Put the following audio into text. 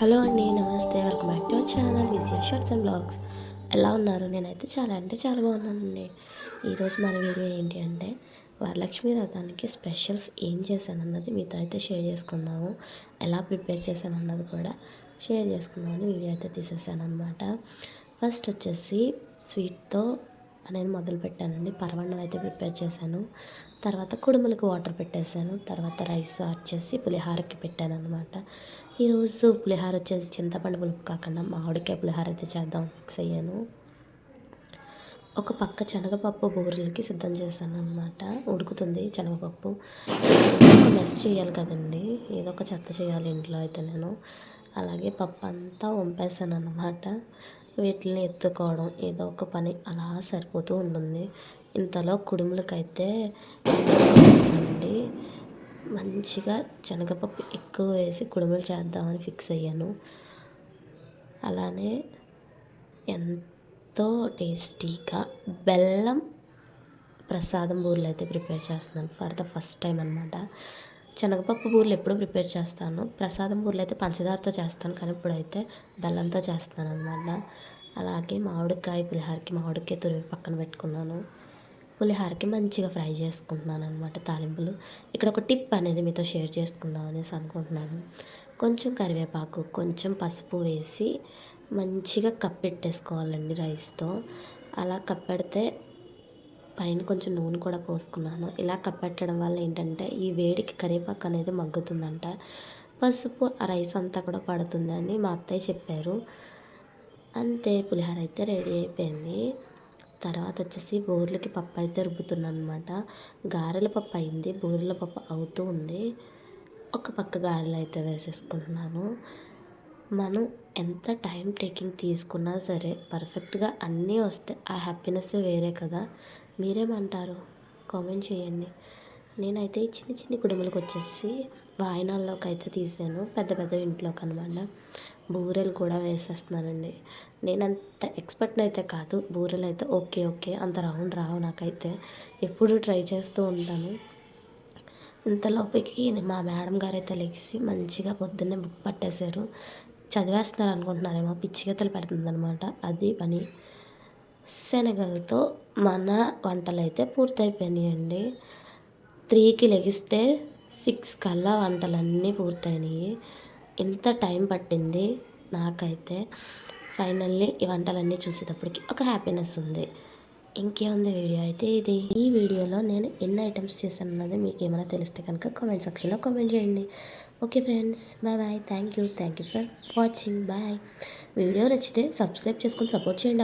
Hello అండి నమస్తే. Welcome back to our channel విసియా shorts and blogs. ఎలా ఉన్నారు? నేనైతే చాలా అంటే చాలా బాగున్నానండి. ఈరోజు మన వీడియో ఏంటి అంటే వరలక్ష్మి రథానికి స్పెషల్స్ ఏం చేశాను అన్నది మీతో అయితే షేర్ చేసుకుందాము. ఎలా ప్రిపేర్ చేశాను అన్నది కూడా షేర్ చేసుకుందామని వీడియో అయితే తీసేసాను అనమాట ఫస్ట్ వచ్చేసి స్వీట్తో అనేది మొదలు పెట్టానండి పరవన్నం అయితే ప్రిపేర్ చేశాను. తర్వాత కుడుములకు వాటర్ పెట్టేశాను. తర్వాత రైస్ వచ్చేసి పులిహారకి పెట్టాను అనమాట ఈరోజు పులిహార వచ్చేసి చింతపండు పులుపు కాకుండా మామిడికాయ పులిహార అయితే చేద్దాం ఫిక్స్ అయ్యాను. ఒక పక్క శనగపప్పు బూరెలకి సిద్ధం చేశాను అనమాట ఉడుకుతుంది శనగపప్పు. ఒక మెస్ చేయాలి కదండి. ఏదో ఒక చెత్త చేయాలి ఇంట్లో అయితే నేను. అలాగే పప్పు అంతా వంపేసాను అనమాట వీటిని ఎత్తుకోవడం ఏదో ఒక పని అలా సరిపోతూ ఉంటుంది. ఇంతలో కుడుములకైతే అండి మంచిగా శనగపప్పు ఎక్కువ వేసి కుడుములు చేద్దామని ఫిక్స్ అయ్యాను. అలానే ఎంతో టేస్టీగా బెల్లం ప్రసాదం బూరెలు అయితే ప్రిపేర్ చేస్తున్నాను. ఫర్ ద ఫస్ట్ టైం అనమాట శనగపప్పు బూరెలు ఎప్పుడు ప్రిపేర్ చేస్తాను. ప్రసాదం బూరెలు అయితే పంచదారతో చేస్తాను. కానీ ఇప్పుడైతే బెల్లంతో చేస్తాను అనమాట అలాగే మామిడికాయ పులిహారకి మామిడికాయ తురిమి పక్కన పెట్టుకున్నాను. పులిహారకి మంచిగా ఫ్రై చేసుకుంటున్నాను అనమాట తాలింపులు. ఇక్కడ ఒక టిప్ అనేది మీతో షేర్ చేసుకుందాం అనేసి అనుకుంటున్నాను. కొంచెం కరివేపాకు కొంచెం పసుపు వేసి మంచిగా కప్పెట్టేసుకోవాలండి రైస్తో. అలా కప్పెడితే పైన కొంచెం నూనె కూడా పోసుకున్నాను. ఇలా కప్పెట్టడం వల్ల ఏంటంటే ఈ వేడికి కరివేపాకు అనేది మగ్గుతుందంట. పసుపు ఆ రైస్ అంతా కూడా పడుతుందని మా అత్తయ్య చెప్పారు. అంతే పులిహోర అయితే రెడీ అయిపోయింది. తర్వాత వచ్చేసి బూరెలకి పప్పు అయితే రుబ్బుతున్నాను అనమాట గారెల పప్పు అయింది. బూరెల పప్పు అవుతూ ఉంది. ఒక పక్క గారెలు అయితే వేసేసుకుంటున్నాను. మనం ఎంత టైం టేకింగ్ తీసుకున్నా సరే పర్ఫెక్ట్గా అన్నీ వస్తే ఆ హ్యాపీనెస్ వేరే కదా. మీరేమంటారు? కామెంట్ చేయండి. నేనైతే చిన్న చిన్న కుడుములకు వచ్చేసి వాయినాల్లోకి అయితే తీసాను. పెద్ద పెద్ద ఇంట్లోకి అనమాట బూరెలు కూడా వేసేస్తున్నానండి. నేను అంత ఎక్స్పర్ట్ని అయితే కాదు బూరెలు అయితే ఓకే ఓకే అంత రౌండ్ రావు నాకైతే. ఎప్పుడు ట్రై చేస్తూ ఉంటాను. ఇంతలోపలికి మా మేడం గారు అయితే లెగిసి మంచిగా పొద్దున్నే బుక్ పట్టేశారు. చదివేస్తున్నారు అనుకుంటున్నారేమో పిచ్చిగతలు పెడుతుందనమాట అది పని. శనగలతో మన వంటలు అయితే పూర్తయిపోయినాయండి. త్రీకి లెగిస్తే సిక్స్ కల్లా వంటలన్నీ పూర్తయినాయి. ఎంత టైం పట్టింది నాకైతే. ఫైనల్లీ ఈ వంటలన్నీ చూసేటప్పటికి ఒక హ్యాపీనెస్ ఉంది. ఇంకేముంది వీడియో అయితే ఇది. ఈ వీడియోలో నేను ఎన్ని ఐటమ్స్ చేశాను అన్నది మీకు ఏమైనా తెలిస్తే కనుక కామెంట్ సెక్షన్లో కామెంట్ చేయండి. Okay friends bye bye thank you. Thank you for watching. Bye. Video నచ్చితే సబ్స్క్రైబ్ చేసుకొని సపోర్ట్ చేయండి.